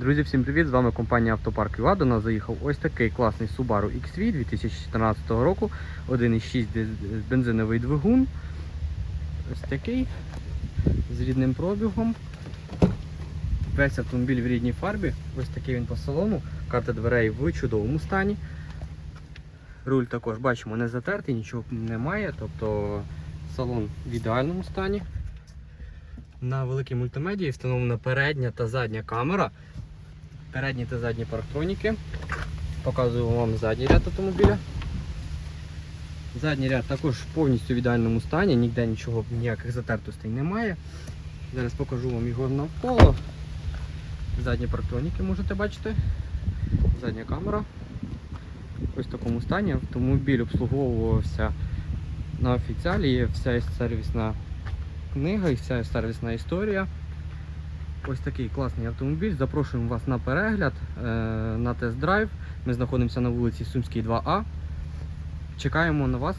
Друзі, всім привіт! З вами компанія Автопарк ЮА. До нас заїхав ось такий класний Subaru XV 2014 року. 1,6 диз- бензиновий двигун. Ось такий з рідним пробігом. Весь автомобіль в рідній фарбі. Ось такий він по салону. Карта дверей в чудовому стані. Руль також бачимо не затертий, нічого немає. Тобто салон в ідеальному стані. На великій мультимедії встановлена передня та задня камера. Передні та задні парктроніки. Показую вам задній ряд автомобіля. Задній ряд також повністю в ідеальному стані, ніде нічого, ніяких затертостей немає. Зараз покажу вам його навколо. Задні парктроніки можете бачити. Задня камера. Ось в такому стані. Автомобіль обслуговувався на офіціалі, є вся сервісна книга і вся сервісна історія. Ось такий класний автомобіль. Запрошуємо вас на перегляд, е, на тест-драйв. Ми знаходимося на вулиці Сумській 2А. Чекаємо на вас